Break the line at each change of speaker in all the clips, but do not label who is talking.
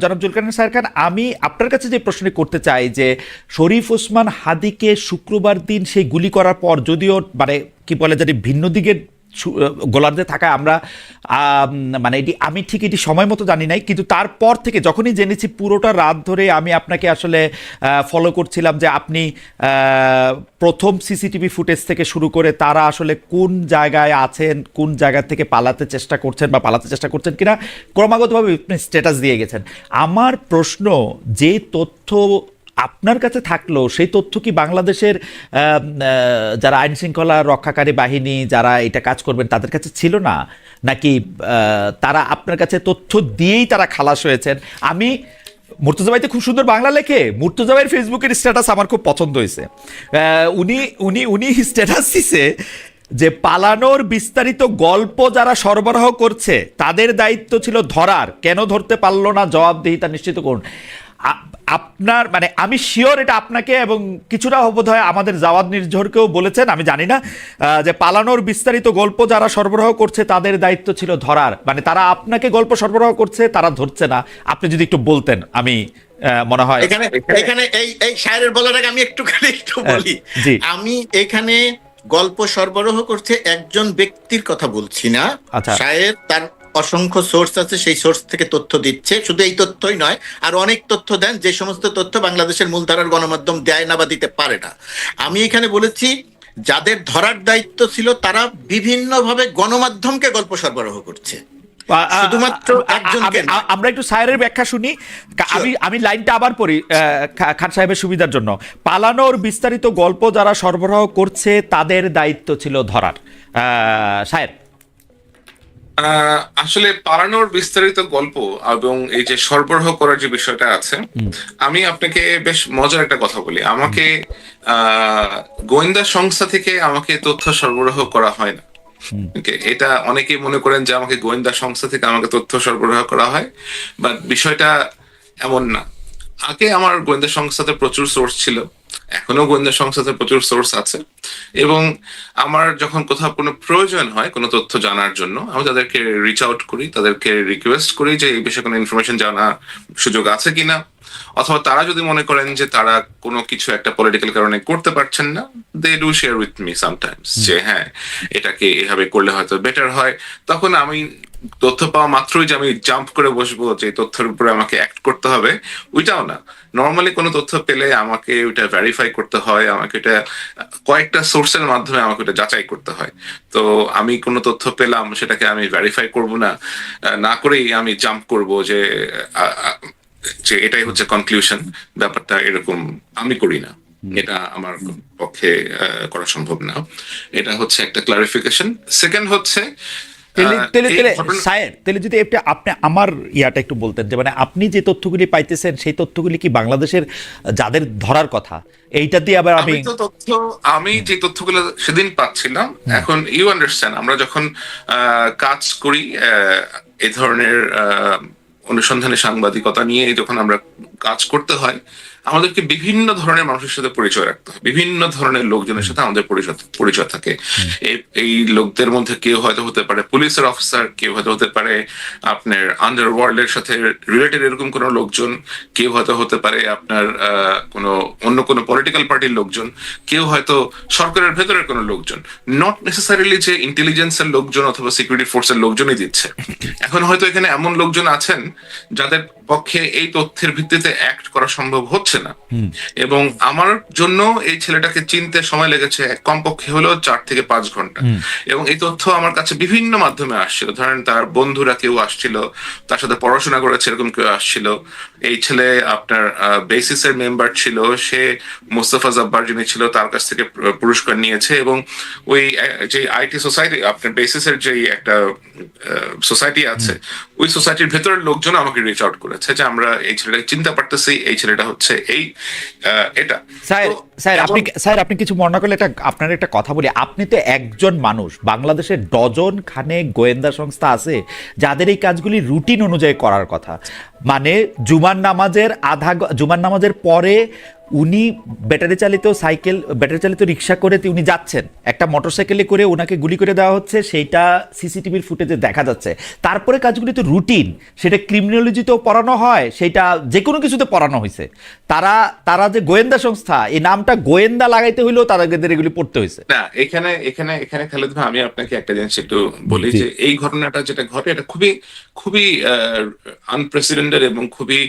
জনাব জুলকার সাহের খান, আমি আপনার কাছে যে প্রশ্নটি করতে চাই যে শরীফ ওসমান হাদিকে শুক্রবার দিন সেই গুলি করার পর যদিও মানে কি বলে যে ভিন্ন দিকের গোলার্ধে থাকা আমরা মানে এটি, আমি ঠিক এটি সময় মতো জানি নাই, কিন্তু তারপর থেকে যখনই জেনেছি পুরোটা রাত ধরে আমি আপনাকে আসলে ফলো করছিলাম যে আপনি প্রথম সিসিটিভি ফুটেজ থেকে শুরু করে তারা আসলে কোন জায়গায় আছেন, কোন জায়গা থেকে পালাতে চেষ্টা করছেন বা পালাতে চেষ্টা করছেন কিনা, ক্রমাগতভাবে আপনি স্ট্যাটাস দিয়ে গেছেন। আমার প্রশ্ন, যে তথ্য আপনার কাছে থাকল সেই তথ্য কি বাংলাদেশের যারা আইন শৃঙ্খলা রক্ষাকারী বাহিনী, যারা এটা কাজ করবেন, তাদের কাছে ছিল না? নাকি তারা আপনার কাছে তথ্য দিয়েই তারা খালাস হয়েছেন? আমি, মুর্তজা খুব সুন্দর বাংলা লেখে। মুর্তজা ভাইয়ের ফেসবুকের স্ট্যাটাস আমার খুব পছন্দ হয়েছে। উনি উনি উনি স্ট্যাটাস দিছে যে পালানোর বিস্তারিত গল্প যারা সরবরাহ করছে, তাদের দায়িত্ব ছিল ধরার। কেন ধরতে পারল না? জবাবদিহিতা নিশ্চিত করুন। আপনার মানে আমি শিওর এটা আপনাকে এবং কিছুটা বোধ হয় আমাদের জাওয়াদ নির্ঝরকেও বলেছেন আমি জানি না যে পালানোর বিস্তারিত গল্প যারা সরবরাহ করছে তাদের দায়িত্ব ছিল ধরার। মানে তারা আপনাকে গল্প সরবরাহ করছে তারা ধরছে না। আপনি যদি একটু বলতেন আমি মনে হয়
এখানে এখানে এই এই শায়ের বলার আগে আমি একটুখানি একটু বলি। আমি এখানে গল্প সরবরাহ করছে একজন ব্যক্তির কথা বলছি না।
আচ্ছা।
শায়ের তার অসংখ্য সোর্স আছে সেই সোর্স থেকে তথ্য দিচ্ছে। শুধু এই তথ্যই নয় আর অনেক তথ্য দেন যে সমস্ত তথ্য বাংলাদেশের মূলধারার গণমাধ্যম দেয় না বা দিতে পারে না। আমি এখানে বলেছি যাদের ধরার দায়িত্ব ছিল তারা বিভিন্নভাবে গণমাধ্যমকে গল্প সরবরাহ করছে। শুধুমাত্র
আমরা একটু সায়ের ব্যাখ্যা শুনি। আমি আমি লাইনটা আবার পড়ি খান সাহেবের সুবিধার জন্য। পালানোর বিস্তারিত গল্প যারা সরবরাহ করছে তাদের দায়িত্ব ছিল ধরার। আহ, সায়ের
আসলে পালানোর বিস্তারিত গল্প এবং এই যে সরবরাহ করার যে বিষয়টা আছে আমি আপনাকে বেশ মজার একটা কথা বলি। আমাকে আহ, গোয়েন্দা সংস্থা থেকে আমাকে তথ্য সরবরাহ করা হয় না। এটা অনেকেই মনে করেন যে আমাকে গোয়েন্দা সংস্থা থেকে আমাকে তথ্য সরবরাহ করা হয় বাট বিষয়টা এমন না। আগে আমার গোয়েন্দা সংস্থাতে প্রচুর সোর্স ছিল। এখনও গোয়েন্দা সংস্থাতে প্রচুর সোর্স আছে। এবং আমার যখন কোথাও কোনো প্রয়োজন হয় কোনো তথ্য জানার জন্য আমি তাদেরকে রিচ আউট করি তাদেরকে রিকোয়েস্ট করি যে এই বিষয়ে কোনো ইনফরমেশন জানার সুযোগ আছে কিনা। অথবা তারা যদি মনে করেন যে তারা কোনো কিছু একটা পলিটিক্যাল কারণে করতে পারছেন না they do share with me sometimes যে হ্যাঁ এটাকে এভাবে করলে হয়তো বেটার হয়। তখন আমি তথ্য পাওয়া মাত্রই যে আমি জাম্প করে বসবো যে তথ্যের উপরে আমাকে অ্যাক্ট করতে হবে ওইটাও না। নর্মালি কোনো তথ্য পেলে আমাকে ওইটা ভেরিফাই করতে হয় আমাকে এটা কয়েকটা সোর্সের মাধ্যমে আমাকে ওটা যাচাই করতে হয়। তো আমি কোনো তথ্য পেলাম সেটাকে আমি ভেরিফাই করব না না করেই আমি জাম্প করব যে যে এটাই হচ্ছে কনক্লুশন ব্যাপারটা এরকম আমি করি না। এটা আমার পক্ষে করা সম্ভব না। এটা হচ্ছে একটা ক্লারিফিকেশন সেকেন্ড হচ্ছে
সায়ের যদি একটা আপনি আমার ইয়াটা একটু বলতেন যে মানে আপনি যে তথ্যগুলি পাইতেছেন সেই তথ্যগুলি কি বাংলাদেশের যাদের ধরার কথা? এইটা দিয়ে আবার আমি
তো তথ্য আমি যে তথ্যগুলো সেদিন পাচ্ছিলাম এখন ইউ আন্ডারস্ট্যান্ড আমরা যখন আহ, কাজ করি এই ধরনের অনুসন্ধানী সাংবাদিকতা নিয়ে যখন আমরা কাজ করতে হয় আমাদেরকে বিভিন্ন ধরনের মানুষের সাথে পরিচয় রাখতে হয়। বিভিন্ন ধরনের লোকজনের সাথে আমাদের পরিচয় পরিচয় থাকে। এই- লোকদের মধ্যে কেউ হয়তো হতে পারে পুলিশের অফিসার কেউ হয়তো হতে পারে আপনার আন্ডারওয়ার্ল্ডের সাথে রিলেটেড এরকম কোনো লোকজন কেউ হয়তো হতে পারে আপনার কোনো অন্য কোনো পলিটিক্যাল পার্টির লোকজন কেউ হয়তো সরকারের ভেতরের কোনো লোকজন। নট নেসেসারিলি যে ইন্টেলিজেন্সের লোকজন অথবা সিকিউরিটি ফোর্সের লোকজনই দিচ্ছে। এখন হয়তো এখানে এমন লোকজন আছেন যাদের পক্ষে এই তথ্যের ভিত্তিতে অ্যাক্ট করা সম্ভব হচ্ছে না। এবং আমার জন্য এই ছেলেটাকে চিনতে সময় লেগেছে কমপক্ষে হলেও চার থেকে পাঁচ ঘণ্টা। এবং এই তথ্য আমার কাছে বিভিন্ন মাধ্যমে আসছিল। ধরেন তার বন্ধুরা কেউ আসছিল তার সাথে পড়াশোনা করেছে এরকম কেউ আসছিল। এই ছেলে আপনার বেসিসের মেম্বার ছিল সে মোস্তফা জব্বার যিনি ছিল তার কাছ থেকে পুরস্কার নিয়েছে এবং ওই যে আইটি সোসাইটি আপনার বেসিসের যে একটা সোসাইটি আছে ওই সোসাইটির ভেতরের লোকজন আমাকে রিচ আউট করেছে যে আমরা এই ছেলেটাকে চিনতে পারতেছি এই ছেলেটা হচ্ছে এই এটা।
স্যার আপনি স্যার আপনি কিছু মনে করলে একটা আপনার একটা কথা বলি। আপনি তো একজন মানুষ। বাংলাদেশের ডজন খানে গোয়েন্দা সংস্থা আছে যাদের এই কাজগুলি রুটিন অনুযায়ী করার কথা। মানে জুমার নামাজের আধা জুমার নামাজের পরে উনি ব্যাটারি চালিত সাইকেল ব্যাটারি চালিত রিক্সা করে উনি যাচ্ছেন। একটা মোটরসাইকেলে করে ওনাকে গুলি করে দেওয়া হচ্ছে। সেইটা সিসিটিভির ফুটেজে দেখা যাচ্ছে। তারপরে কাজগুলি তো রুটিন। সেটা ক্রিমিনোলজিতেও পড়ানো হয়। সেটা যে কোনো কিছুতে পড়ানো হয়েছে তারা তারা যে গোয়েন্দা সংস্থা এই নামটা গোয়েন্দা লাগাইতে হইলেও তাদের এগুলি পড়তে হয়েছে
না এখানে এখানে এখানে খালেদ ভাই আমি আপনাকে একটা জিনিস একটু বলি যে এই ঘটনাটা যেটা ঘটে এটা খুবই খুবই আনপ্রেসিডেন্টেড এবং খুবই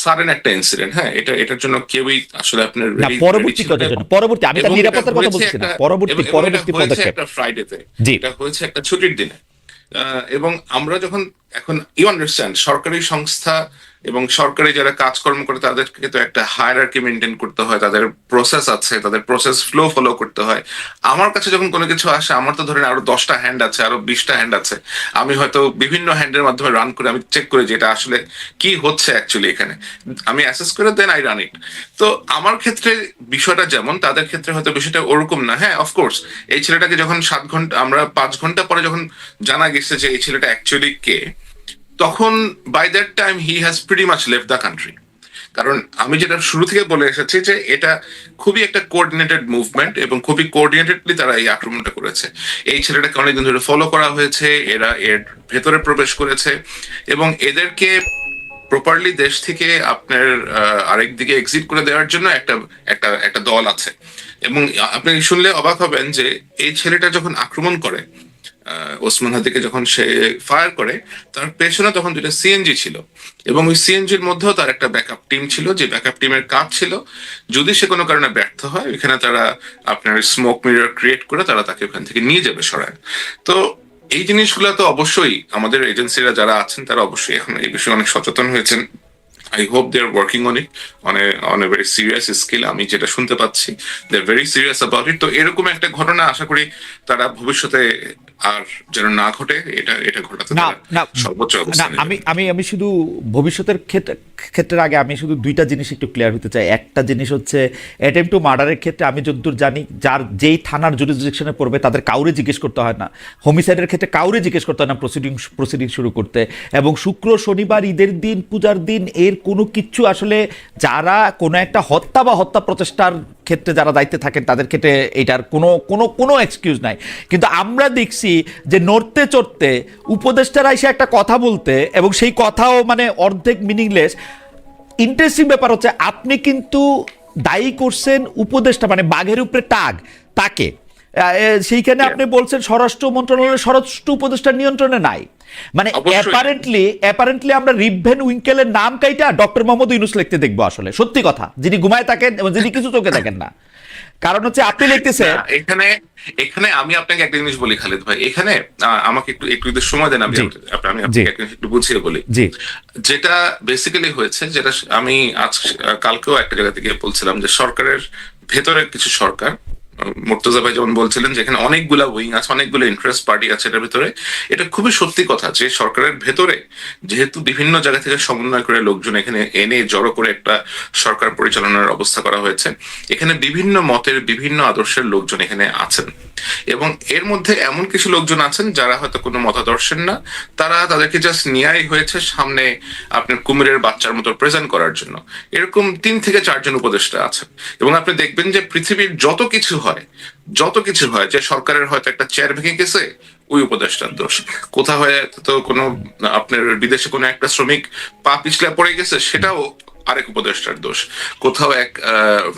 সাডেন একটা ইনসিডেন্ট হ্যাঁ? এটা এটার জন্য কেউই আসলে আপনার
পরবর্তী। জন্য পরবর্তী আমি তার নিরাপত্তার কথা বলছি না পরবর্তী পরবর্তী
হয়েছে
পদক্ষেপ।
একটা ফ্রাইডেতে। এটা হয়েছে একটা ছুটির দিনে। এবং আমরা যখন এখন ইউ আন্ডারস্ট্যান্ড সরকারি সংস্থা এবং সরকারি যারা কাজকর্ম করে, তাদেরকে তো একটা হায়ারার্কি মেনটেন করতে হয়, তাদের প্রসেস আছে, তাদের প্রসেস ফ্লো ফলো করতে হয়। আমার কাছে যখন কোনো কিছু আসে, আমার তো ধরেন আরও দশটা হ্যান্ড আছে, আরও বিশটা হ্যান্ড আছে। আমি হয়তো বিভিন্ন হ্যান্ডের মাধ্যমে রান করে আমি চেক করি যে এটা আসলে কি হচ্ছে অ্যাকচুয়ালি এখানে। আমি অ্যাসেস করে দেন আই রান ইট তো আমার ক্ষেত্রে বিষয়টা যেমন, তাদের ক্ষেত্রে হয়তো বিষয়টা ওরকম না। হ্যাঁ অফকোর্স এই ছেলেটাকে যখন সাত ঘণ্টা, আমরা পাঁচ ঘণ্টা পরে যখন জানা গেছে যে এই ছেলেটা অ্যাকচুয়ালি কে তখন by that time he has pretty much left the country কারণ আমি যেটা শুরু থেকে বলে এসেছি যে এটা খুবই একটা কোঅর্ডিনেটেড মুভমেন্ট এবং খুবই কোঅর্ডিনেটেডলি তারা এই আক্রমণটা করেছে। এই ছেলেটাকে অনেকদিন ধরে ফলো করা হয়েছে, এরা এর ভেতরে প্রবেশ করেছে এবং এদেরকে প্রপারলি দেশ থেকে আপনার আরেক দিকে এক্সিট করে দেওয়ার জন্য একটা একটা একটা দল আছে। এবং আপনি শুনলে অবাক হবেন যে এই ছেলেটা যখন আক্রমণ করে ওসমান হাদিকে যখন সে ফায়ার করে, তার পেছনে তখন দুটো সিএনজি ছিল। এবং ওই সিএনজির মধ্যেও তার একটা ব্যাকআপ টিম ছিল, যে ব্যাকআপ টিমের কাজ ছিল। যদি সে কোনো কারণে ব্যর্থ হয় এখানে তারা আপনার স্মোক মিরর ক্রিয়েট করে তারা তাকে ওখান থেকে নিয়ে যাবে সরায়। তো এই জিনিসগুলো তো অবশ্যই আমাদের এজেন্সিরা যারা আছেন, তারা অবশ্যই এখন এই বিষয়ে অনেক সচেতন হয়েছেন। I hope they are working on it on a very serious skill আমি যেটা শুনতে পাচ্ছি they are very serious about it তো এরকম একটা ঘটনা আশা করি তারা ভবিষ্যতে আর যেন না ঘটে এটা এটা ঘটাতে
না না
সর্বোচ্চ
না আমি আমি আমি শুধু ভবিষ্যতের ক্ষেত্রে ক্ষেত্রের আগে আমি শুধু দুইটা জিনিস একটু ক্লিয়ার হতে চাই। একটা জিনিস হচ্ছে অ্যাটেম্প টু মার্ডারের ক্ষেত্রে আমি যতদূর জানি যার যেই থানার জুরিসডিকশনে পড়বে তাদের কাউরে জিজ্ঞেস করতে হয় না। হোমিসাইডের ক্ষেত্রে কাউরে জিজ্ঞেস করতে হয় না প্রসিডিং প্রসিডিং শুরু করতে। এবং শুক্র শনিবার ঈদের দিন পূজার দিন এর কোনো কিচ্ছু আসলে যারা কোনো একটা হত্যা বা হত্যা প্রচেষ্টার ক্ষেত্রে যারা দায়িত্বে থাকেন তাদের ক্ষেত্রে এটার কোনো কোনো কোনো এক্সকিউজ নাই। কিন্তু আমরা দেখছি যে নড়তে চড়তে উপদেষ্টারা এসে একটা কথা বলতে এবং সেই কথাও মানে অর্ধেক মিনিংলেস ইন্টারেস্টিং ব্যাপার হচ্ছে আপনি কিন্তু দায়ী করছেন উপদেষ্টা মানে বাঘের উপরে টাগ তাকে। সেইখানে আপনি বলছেন স্বরাষ্ট্র মন্ত্রণালয়ের স্বরাষ্ট্র উপদেষ্টার নিয়ন্ত্রণে নাই। মানে অ্যাপারেন্টলি অ্যাপারেন্টলি আমরা রিভেন উইঙ্কেলের নাম কাইটা ডক্টর মোহাম্মদ ইউনুস লিখতে দেখব আসলে। সত্যি কথা যিনি ঘুমায় থাকেন এবং যিনি কিছু চোখে দেখেন না। কারণ হচ্ছে আপনি লিখতেছেন
এখানে এখানে আমি আপনাকে একটা জিনিস বলি খালিদ ভাই। এখানে আমাকে একটু একটু যদি সময় দেন আমি। আপনি- আমি আপনাকে একটু বুঝিয়ে বলি।
জি।
যেটা বেসিক্যালি হয়েছে যেটা আমি আজ কালকেও একটা জায়গা থেকে বলছিলাম যে সরকারের ভেতরে কিছু সরকার মুর্তজা ভাই যেমন বলছিলেন যেখানে অনেকগুলা উইং আছে, অনেকগুলো ইন্টারেস্ট পার্টি আছে এটার ভিতরে। এটা খুবই সত্যি কথা যে সরকারের ভেতরে যেহেতু বিভিন্ন জায়গা থেকে সমন্বয় করে লোকজন এখানে এনে জড়ো করে একটা সরকার পরিচালনার অবস্থা করা হয়েছে, এখানে বিভিন্ন মতের, বিভিন্ন আদর্শের লোকজন এখানে আছেন। এবং এর মধ্যে এমন কিছু লোকজন আছেন যারা হয়তো কোনো মতাদর্শের না, তারা তাদেরকে জাস্ট নিয়াই হয়েছে সামনে আপনার কুমিরের বাচ্চার মতো প্রেজেন্ট করার জন্য। এরকম তিন থেকে চারজন উপদেষ্টা আছেন। এবং আপনি দেখবেন যে পৃথিবীর যত কিছু হয় যত কিছু হয় যে সরকারের হয়তো একটা চেয়ার ভেঙে গেছে ওই উপদেষ্টার দোষ। কোথাও হয়ে তো কোনো আপনার বিদেশে কোনো একটা শ্রমিক পা পিছলে পড়ে গেছে সেটাও আরেক উপদেষ্টার দোষ। কোথাও এক আহ,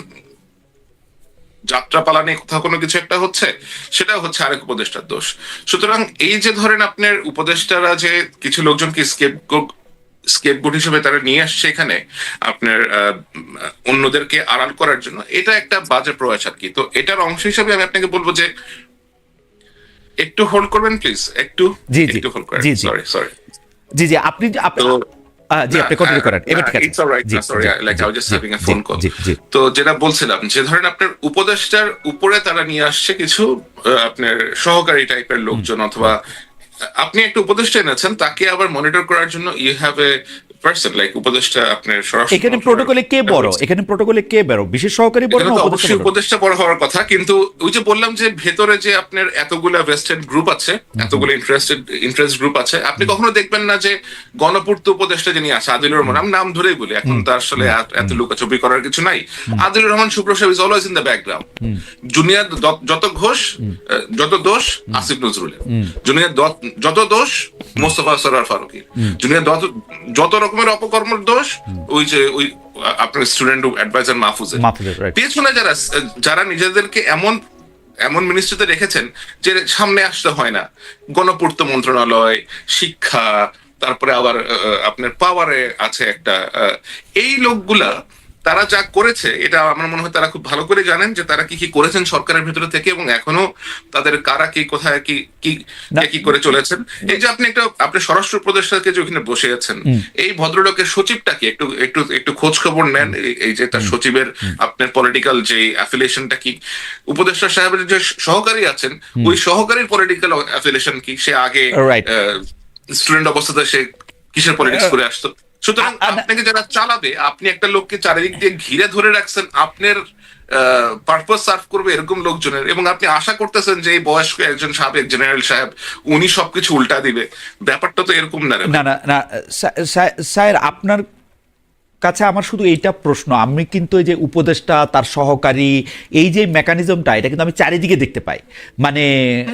যাত্রাপালা নিয়ে কোথাও কোনো কিছু একটা হচ্ছে সেটা হচ্ছে আরেক উপদেষ্টার দোষ। সুতরাং এই যে ধরেন আপনার উপদেষ্টারা যে কিছু লোকজনকে স্কেপ স্কেপগুড হিসেবে তারা নিয়ে আসছে এখানে আপনার অন্যদেরকে আড়াল করার জন্য। এটা একটা বাজে প্রয়াস আর কি। তো এটার অংশ হিসেবে আমি আপনাকে বলব যে একটু হোল্ড করবেন প্লিজ একটু?
জি, জি।
একটু হোল্ড করেন। সরি সরি
জি জি আপনি আপনি
তো
আহ, জি আপনি কন্টিনিউ করেন। এবার ঠিক আছে।
It's alright sorry like I was just
G,
having a phone call
জি জি।
তো যেটা বলছিলাম যে ধরেন আপনার উপদেষ্টার উপরে তারা নিয়ে আসছে কিছু আপনার সহকারী টাইপের লোকজন অথবা আপনি একটা উপদেষ্টা এনেছেন তাকে আবার মনিটর করার জন্য you have a person like উপদেষ্টা আপনার স্বরাষ্ট্র
এখানে প্রোটোকলে কে বড়? এখানে প্রোটোকলে কে বড়? বিশেষ সহকারী বড় না
অবশ্যই উপদেষ্টা বড় হওয়ার কথা কিন্তু ওই যে বললাম যে ভেতরে যে আপনার এতগুলা ভেস্টেড গ্রুপ আছে এতগুলো ইন্টারেস্টেড ইন্টারেস্ট গ্রুপ আছে আপনি কখনো দেখবেন না যে গণপূর্ত উপদেষ্টা যিনি আছে আদিলুর রহমান আমি নাম ধরেই বলি এখন তো আসলে এত- লুকাছবি করার কিছু নাই। আদিলুর রহমান শুভ্র সাহেব is always in the background junior যত ঘোষ যত দোষ আসিফ নজরুলের। জুনিয়র যত দোষ মোস্তফা সরার ফারুকি জুনিয়র যত যত রকমের অপকর্মের দোষ ওই যে ওই আপনার স্টুডেন্ট অ্যাডভাইজার মাহফুজের। পেছনে যারা যারা নিজেদেরকে এমন এমন মিনিস্ট্রিতে রেখেছেন যে সামনে আসতে হয় না? গণপূর্ত মন্ত্রণালয় শিক্ষা তারপরে আবার আপনার পাওয়ারে আছে একটা আহ, এই লোকগুলা তারা যা করেছে এটা আমার মনে হয় তারা খুব ভালো করে জানেন যে তারা কি কি করেছেন সরকারের ভিতরে থেকে এবং এখনও তাদের কারা কি কোথায় কি কি কি করে চলেছেন। এই যে আপনি একটা আপনি স্বরাষ্ট্র প্রদেশটাকে যে ওখানে বসে আছেন এই ভদ্রলোকের সচিবটা কি? একটু একটু একটু খোঁজ খবর নেন এই- যে তার সচিবের আপনার পলিটিক্যাল যে অ্যাফিলিয়েশনটা কি? উপদেষ্টা সাহেবের যে সহকারী আছেন ওই সহকারীর পলিটিক্যাল অ্যাফিলিয়েশন কি? সে আগে. স্টুডেন্ট অবস্থাতে সে কিসের পলিটিক্স করে আসতো? সুতরাং আপনাকে যারা চালাবে আপনি একটা লোককে চারিদিক দিয়ে ঘিরে ধরে রাখছেন আপনার পারপাস সার্ভ করবে এরকম লোকজনের। এবং আপনি আশা করতেছেন যে এই বয়স্ক একজন সাবেক জেনারেল সাহেব উনি সবকিছু উল্টা দিবে। ব্যাপারটা তো এরকম না
না না না স্যার আপনার কাছে আমার শুধু এইটা প্রশ্ন। আমি কিন্তু এই যে উপদেষ্টা তার সহকারী এই যে মেকানিজমটা এটা কিন্তু আমি চারিদিকে দেখতে পাই। মানে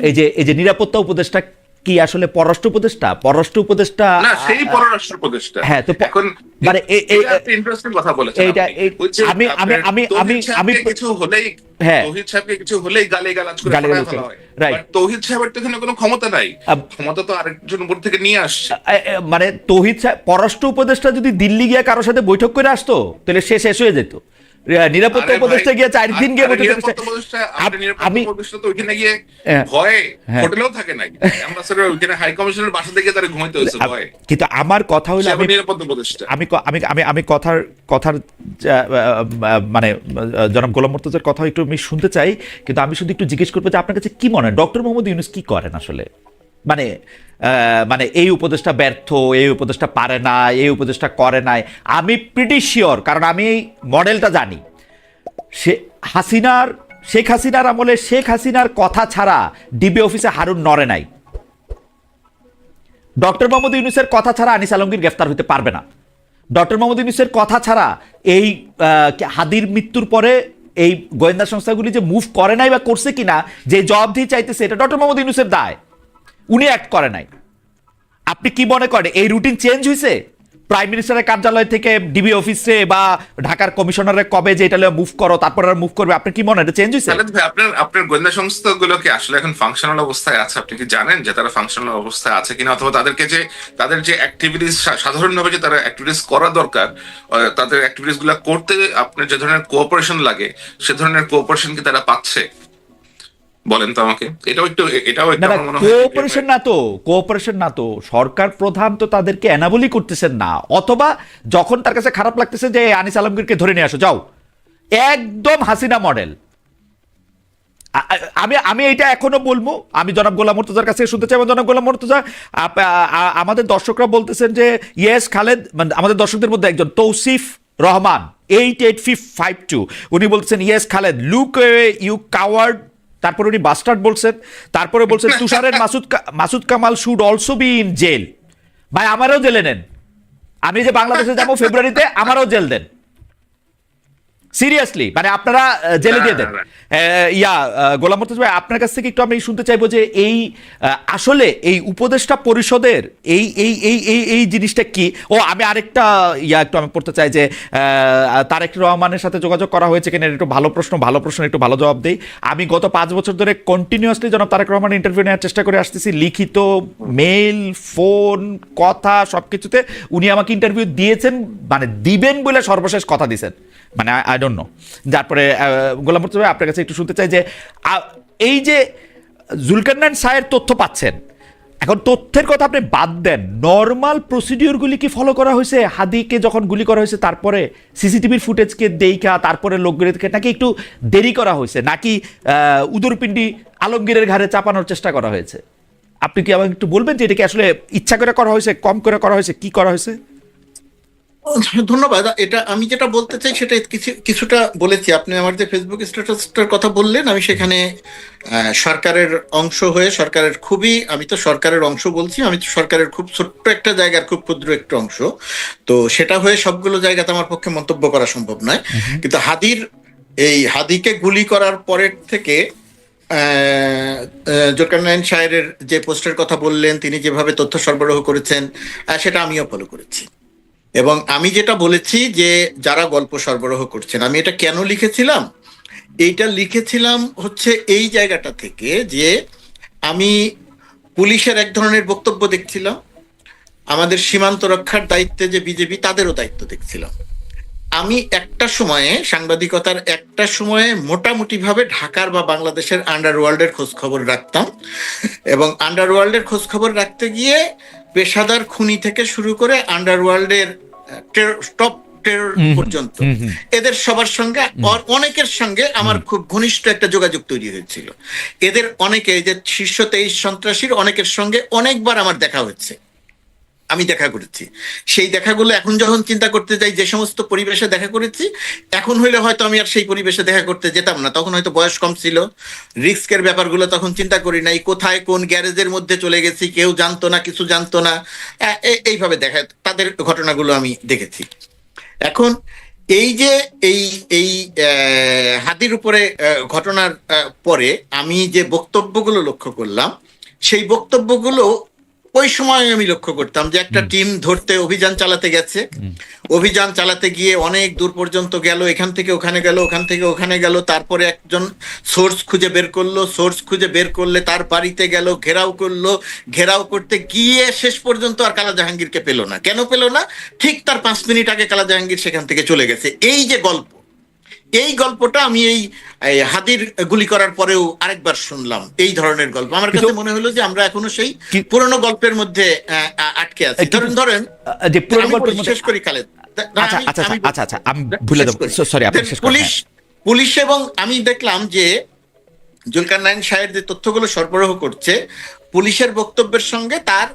এই যে এই যে নিরাপত্তা উপদেষ্টা কি আসলে পররাষ্ট্র উপদেষ্টা? পররাষ্ট্র উপদেষ্টা
না সেই পররাষ্ট্র উপদেষ্টা।
হ্যাঁ, তো
এখন
মানে এ- এ-
ইন্টারেস্টিং কথা বলেছেন
এইটা-। এই- আমি- আমি- আমি- আমি- আমি-
কিছু হলেই
হ্যাঁ।
তৌহিদ সাহেবকে কিছু হলেই গালি গালাজ করে। ফেলা হয়. But তৌহিদ সাহেবের তো এখানে কোনো ক্ষমতা নাই। ক্ষমতা তো আরেকজন উপর থেকে নিয়ে আসছে।
মানে তৌহিদ সাহেব পররাষ্ট্র উপদেষ্টা যদি দিল্লি গিয়ে কারোর সাথে বৈঠক করে আসতো তাহলে সে শেষ হয়ে যেত। নিরাপত্তা উপদেষ্টা গিয়ে চার দিন গিয়ে আমি
তো ওইখানে গিয়ে। ভয়ে
হ্যাঁ।
হোটেলেও থাকে হাই কমিশনের বাসা থেকে তারা ঘুমাইতে হয়েছে ভয়ে
কিন্তু আমার কথা হলো আমি
নিরাপত্তা উপদেষ্টা
আমি আমি আমি আমি কথার কথার মানে জনাব গোলাম মর্তজার কথা একটু আমি শুনতে চাই কিন্তু আমি শুধু একটু জিজ্ঞেস করব যে আপনার কাছে কি মনে হয় ডক্টর মোহাম্মদ ইউনুস কি করেন আসলে মানে মানে এই উপদেশটা ব্যর্থ, এই উপদেশটা পারে না, এই উপদেশটা করে নাই। আমি প্রিটি শিওর কারণ আমি এই মডেলটা জানি। সে হাসিনার, শেখ হাসিনার আমলে শেখ হাসিনার কথা ছাড়া ডিবি অফিসে হারুন নড়ে নাই। ডক্টর মোহাম্মদ ইউনুসের কথা ছাড়া আনিস আলমগীর গ্রেফতার হতে পারবে না। ডক্টর মোহাম্মদ ইউনুসের কথা ছাড়া এই হাদির মৃত্যুর পরে এই গোয়েন্দা সংস্থাগুলি যে মুভ করে নাই বা করছে কিনা, যে জবাবদিহি চাইতেছে, এটা ডক্টর মোহাম্মদ ইউনুসের দায়। উনি অ্যাক্ট করে নাই। আপনি কি মনে করেন, এই রুটিন চেঞ্জ হয়েছে প্রাইম মিনিস্টারের কার্যালয় থেকে ডিবি অফিসে বা ঢাকার কমিশনারে কবে যে এটা মুভ করো, তারপর আর মুভ করবে, আপনি কি মনে এটা চেঞ্জ হয়েছে
আপনার আপনার গোয়েন্দা সংস্থাগুলো কি আসলে এখন ফাংশনাল অবস্থায় আছে? আপনি কি জানেন যে তারা ফাংশনাল অবস্থায় আছে কিনা? অথবা তাদেরকে যে, তাদের যে অ্যাক্টিভিটিস সাধারণভাবে যে তারা অ্যাক্টিভিটিস করা দরকার তাদের অ্যাক্টিভিটিসগুলো করতে আপনার যে ধরনের কোঅপারেশন লাগে, সে ধরনের কোঅপারেশন কি তারা পাচ্ছে? বলেন তো আমাকে। এটাও একটু এটাও একটা মনে হয়
কোঅপারেশন না তো কোঅপারেশন না তো। সরকার প্রধান তো তাদেরকে এনাবলি করতেছেন না। অথবা যখন তার কাছে খারাপ লাগতেছে যে আনিস আলমগীরকে ধরে নিয়ে আসো যাও। একদম হাসিনা মডেল আমি আমি এটা এখনও বলব। আমি জনাব গোলাম মর্তজার কাছে শুনতে চাইব জনাব গোলাম মর্তজা আমাদের দর্শকরা বলতেছেন যে ইয়েস খালেদ মানে আমাদের দর্শকদের মধ্যে একজন তৌসিফ রহমান এইট এইট ফিফ ফাইভ টু উনি বলতেছেন yes Khaled look you coward তারপরে উনি বাস্টার্ড বলছেন, তারপরে বলছেন, তুষারের Masud Masud Kamal should also be in jail ভাই, আমারও জেলে নেন। আমি যে বাংলাদেশে যাব ফেব্রুয়ারিতে, আমারও জেল দেন। সিরিয়াসলি মানে আপনারা জেলে দিয়ে দেন। ইয়া গোলাম মর্তজ ভাই আপনার কাছ থেকে একটু আমি শুনতে চাইব যে এই আসলে এই উপদেষ্টা পরিষদের এই এই এই এই এই জিনিসটা কি? ও আমি আরেকটা ইয়া একটু আমি পড়তে চাই যে তারেক রহমানের সাথে যোগাযোগ করা হয়েছে কিনা একটু ভালো প্রশ্ন ভালো প্রশ্ন একটু ভালো জবাব দেই। আমি গত পাঁচ বছর ধরে কন্টিনিউয়াসলি জনাব তারেক রহমান ইন্টারভিউ নেওয়ার চেষ্টা করে আসতেছি লিখিত মেল ফোন কথা সব কিছুতে উনি আমাকে ইন্টারভিউ দিয়েছেন মানে দিবেন বলে সর্বশেষ কথা দিয়েছেন। মানে ডোন্ট নো তারপরে গোলাম মুর্তজা আপনার কাছে একটু শুনতে চাই যে এই যে জুলকান্নান সায়ের তথ্য পাচ্ছেন, এখন তথ্যের কথা আপনি বাদ দেন। নর্মাল প্রসিডিওরগুলি কি ফলো করা হয়েছে? হাদিকে যখন গুলি করা হয়েছে, তারপরে সিসিটিভির ফুটেজকে দেইখা তারপরে লোকগুলিকে নাকি একটু দেরি করা হয়েছে? নাকি উদরপিণ্ডি আলমগীরের ঘাড়ে চাপানোর চেষ্টা করা হয়েছে? আপনি কি আমাকে একটু বলবেন যে, এটা কি আসলে ইচ্ছা করে করা হয়েছে, কম করে করা হয়েছে, কি করা হয়েছে?
ধন্যবাদ। এটা আমি যেটা বলতে চাই সেটা কিছু কিছুটা বলেছি। আপনি আমার যে ফেসবুক স্ট্যাটাসটার কথা বললেন আমি সেখানে সরকারের অংশ হয়ে সরকারের খুবই আমি তো সরকারের অংশ বলছি আমি তো সরকারের খুব ছোট্ট একটা জায়গার খুব ক্ষুদ্র একটা অংশ। তো সেটা হয়ে সবগুলো জায়গাতে আমার পক্ষে মন্তব্য করা সম্ভব নয়। কিন্তু হাদির এই হাদিকে গুলি করার পরের থেকে জোরকার নাইন সাহেবের যে পোস্টের কথা বললেন তিনি যেভাবে তথ্য সরবরাহ করেছেন সেটা আমিও ফলো করেছি। এবং আমি যেটা বলেছি যে যারা গল্প সরবরাহ করছেন, আমি এটা কেন লিখেছিলাম? এইটা লিখেছিলাম হচ্ছে এই জায়গাটা থেকে যে আমি পুলিশের এক ধরনের বক্তব্য দেখছিলাম, আমাদের সীমান্ত রক্ষার দায়িত্বে যে বিজেপি, তাদেরও দায়িত্ব দেখছিলাম। আমি একটা সময়ে, সাংবাদিকতার একটা সময়ে মোটামুটি ভাবে ঢাকার বা বাংলাদেশের আন্ডারওয়ার্ল্ডের খোঁজ খবর রাখতাম এবং আন্ডারওয়ার্ল্ডের খোঁজ খবর রাখতে গিয়ে পেশাদার খুনি থেকে শুরু করে আন্ডারওয়ার্ল্ডের টপ টেরর পর্যন্ত। এদের সবার সঙ্গে অনেকের সঙ্গে আমার খুব ঘনিষ্ঠ একটা যোগাযোগ তৈরি হয়েছিল। এদের অনেকে যে শীর্ষ তেইশ সন্ত্রাসীর অনেকের সঙ্গে অনেকবার আমার দেখা হচ্ছে। আমি দেখা করেছি। সেই দেখাগুলো এখন যখন চিন্তা করতে যাই, যে সমস্ত পরিবেশে দেখা করেছি, এখন হইলে হয়তো আমি আর সেই পরিবেশে দেখা করতে যেতাম না। তখন হয়তো বয়স কম ছিল। রিস্কের ব্যাপারগুলো তখন চিন্তা করি নাই। কোথায় কোন গ্যারেজের মধ্যে চলে গেছি, কেউ জানতো না, কিছু জানতো না। এইভাবে দেখা, তাদের ঘটনাগুলো আমি দেখেছি। এখন এই যে এই এই হাতির উপরে ঘটনার পরে আমি যে বক্তব্যগুলো লক্ষ্য করলাম, সেই বক্তব্যগুলো ওই সময় আমি লক্ষ্য করতাম যে একটা টিম ধরতে অভিযান চালাতে গেছে। অভিযান চালাতে গিয়ে অনেক দূর পর্যন্ত গেল এখান থেকে ওখানে গেল ওখান থেকে ওখানে গেল তারপরে একজন সোর্স খুঁজে বের করল সোর্স খুঁজে বের করলে তার বাড়িতে গেল ঘেরাও করল ঘেরাও করতে গিয়ে শেষ পর্যন্ত আর কালা জাহাঙ্গীরকে পেল না। কেন পেল না? ঠিক তার পাঁচ মিনিট আগে কালা জাহাঙ্গীর সেখান থেকে চলে গেছে। এই যে গল্প এই গল্পটা আমি এই হাদির গুলি করার পরেও আরেকবার শুনলাম এই ধরনের গল্প। আমার কাছে মনে হলো যে আমরা এখনও সেই পুরনো গল্পের মধ্যে আটকে আছি। ধরেন ধরেন
যে পুরনো গল্পের
শেষ করি না,
আচ্ছা আচ্ছা আচ্ছা আচ্ছা আমি ভুলে সরি আপনি শেষ
পুলিশ পুলিশ এবং আমি দেখলাম যে জুলকার নাইন সাহেব যে তথ্যগুলো সরবরাহ করছে পুলিশের বক্তব্যের সঙ্গে তার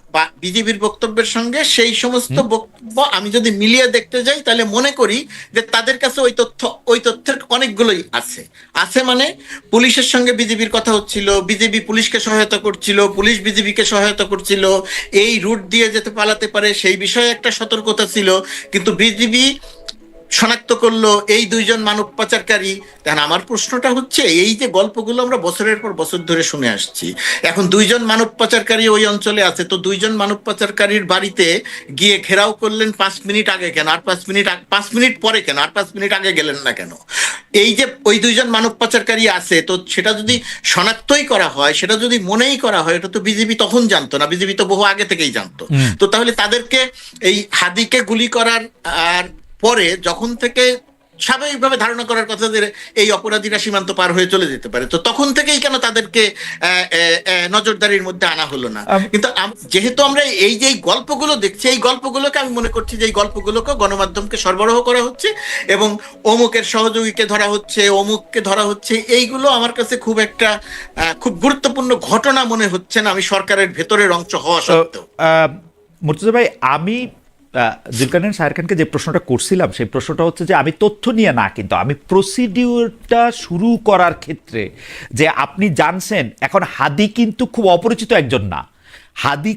বিজেপির বক্তব্যের সঙ্গে সেই সমস্ত বক্তব্য আমি যদি মিলিয়ে দেখতে যাই তাহলে মনে করি যে তাদের কাছে ওই তথ্য ওই তথ্যের অনেকগুলোই আছে। আছে মানে পুলিশের সঙ্গে বিজেপির কথা হচ্ছিল বিজেপি পুলিশকে সহায়তা করছিল পুলিশ বিজেপিকে সহায়তা করছিল এই রুট দিয়ে যেতে পালাতে পারে সেই বিষয়ে একটা সতর্কতা ছিল। কিন্তু বিজেপি শনাক্ত করল এই দুইজন মানব পাচারকারী তখন আমার প্রশ্নটা হচ্ছে এই যে গল্পগুলো আমরা বছরের পর বছর ধরে শুনে আসছি এখন দুইজন মানব পাচারকারী ওই অঞ্চলে আছে তো দুইজন মানব পাচারকারীর বাড়িতে গিয়ে ঘেরাও করলেন পাঁচ মিনিট আগে কেন? আর পাঁচ মিনিট পাঁচ মিনিট পরে কেন? আর পাঁচ মিনিট আগে গেলেন না কেন? এই যে ওই দুইজন মানব পাচারকারী আছে তো সেটা যদি শনাক্তই করা হয় সেটা যদি মনেই করা হয় এটা তো বিজেপি তখন জানতো না বিজেপি তো বহু আগে থেকেই জানতো। তো তাহলে তাদেরকে এই হাদিকে গুলি করার আর পরে যখন থেকে স্বাভাবিকভাবে ধারণা করার কথা যে এই অপরাধীরা সীমান্ত পার হয়ে চলে যেতে পারে তো তখন থেকেই কেন তাদেরকে নজরদারির মধ্যে আনা হলো না? কিন্তু যেহেতু আমরা এই যে গল্পগুলো দেখছি এই গল্পগুলোকে আমি মনে করছি যে এই গল্পগুলোকে গণমাধ্যমকে সরবরাহ করা হচ্ছে এবং অমুকের সহযোগীকে ধরা হচ্ছে অমুককে ধরা হচ্ছে এইগুলো আমার কাছে খুব একটা খুব গুরুত্বপূর্ণ ঘটনা মনে হচ্ছে না আমি সরকারের ভেতরের অংশ হওয়া সত্ত্বেও।
মুর্তজা ভাই আমি জুলকানের শাহের খানকে যে প্রশ্নটা করছিলাম, সেই প্রশ্নটা হচ্ছে যে আমি তথ্য নিয়ে না, কিন্তু আমি প্রসিডিউরটা শুরু করার ক্ষেত্রে যে আপনি জানছেন, এখন হাদি কিন্তু খুব অপরিচিত একজন না। হাদি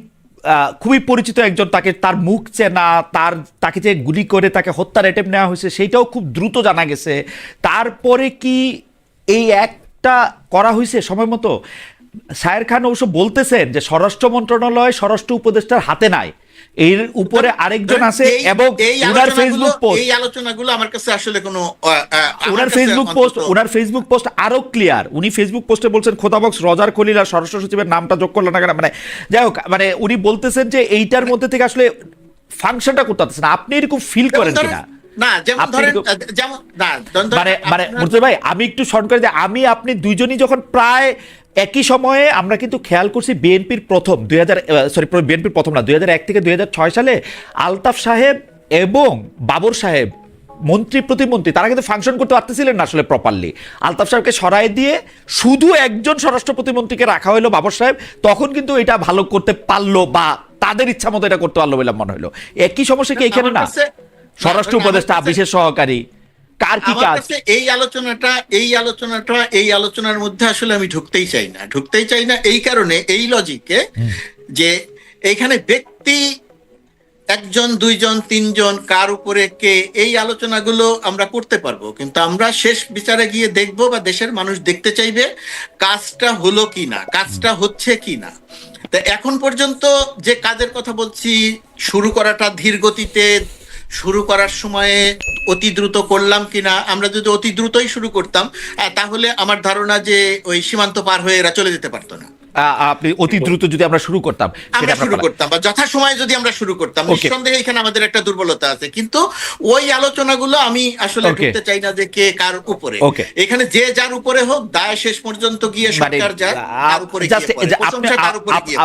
খুবই পরিচিত একজন, তাকে তার মুখ চেনা, তার, তাকে যে গুলি করে তাকে হত্যার অ্যাটেম্প নেওয়া হয়েছে, সেইটাও খুব দ্রুত জানা গেছে। তারপরে কি এই একটা করা হয়েছে সময় মতো? সায়ের খান অবশ্য বলতেছেন যে স্বরাষ্ট্র মন্ত্রণালয় স্বরাষ্ট্র উপদেষ্টার হাতে নাই। এর উপরে আরেকজন আছে এবং ওনার ফেসবুক পোস্ট
এই আলোচনাগুলো আমার কাছে আসলে কোনো
ওনার ফেসবুক পোস্ট ওনার ফেসবুক পোস্ট আরও ক্লিয়ার উনি ফেসবুক পোস্টে বলছেন খোদাবক্স রজার খলিল আর স্বরাষ্ট্র সচিবের নামটা যোগ করলেন না কেন? মানে যাই হোক মানে উনি বলতেছেন যে এইটার মধ্যে থেকে আসলে ফাংশনটা করতে পারতেছেন। আপনি এরকম ফিল করেন কিনা?
না যেমন ধরেন যেমন না
মানে মানে ভাই আমি একটু শর্ট করে যে আমি আপনি দুইজনই যখন প্রায় একই সময়ে আমরা কিন্তু খেয়াল করছি বিএনপির প্রথম দুই হাজার সরি বিএনপির প্রথম না দুই হাজার এক থেকে দুই হাজার ছয় সালে আলতাফ সাহেব এবং বাবর সাহেব মন্ত্রী প্রতিমন্ত্রী তারা কিন্তু ফাংশন করতে পারতেছিলেন না আসলে প্রপারলি আলতাফ সাহেবকে সরাই দিয়ে শুধু একজন স্বরাষ্ট্র প্রতিমন্ত্রীকে রাখা হলো বাবর সাহেব তখন কিন্তু এটা ভালো করতে পারল বা তাদের ইচ্ছা মতো এটা করতে পারল বলে মনে হলো একই সমস্যা কি এখানে না? স্বরাষ্ট্র উপদেষ্টা বিশেষ সহকারী। কার কি কাজ?
এই আলোচনাটা এই আলোচনাটা এই আলোচনার মধ্যে আসলে আমি ঢুকতেই চাই না। ঢুকতেই চাই না এই কারণে এই লজিকে যে এখানে ব্যক্তি একজন দুইজন তিনজন কার উপরে কে এই আলোচনাগুলো আমরা করতে পারব। কিন্তু আমরা শেষ বিচারে গিয়ে দেখব বা দেশের মানুষ দেখতে চাইবে কাজটা হলো কি না কাজটা হচ্ছে কি না। তা এখন পর্যন্ত যে কাজের কথা বলছি শুরু করাটা ধীর গতিতে শুরু করার সময়ে অতি দ্রুত করলাম কিনা আমরা যদি অতি দ্রুতই শুরু করতাম তাহলে আমার ধারণা যে ওই সীমান্ত পার হয়ে এরা চলে যেতে পারতো না।
আপনি অতি দ্রুত যদি আমরা শুরু করতাম
আমরা শুরু করতাম বা যথা সময়ে যদি আমরা শুরু করতাম নিঃসন্দেহে এখানে আমাদের একটা দুর্বলতা আছে। কিন্তু ওই আলোচনাগুলো আমি আসলে. ঢুকতে চাই না যে কে কার উপরে। এখানে যে যার উপরে হোক দায় শেষ পর্যন্ত গিয়ে
মানে
সরকার যার তার উপরে গিয়ে প্রশংসা তার উপরে গিয়ে।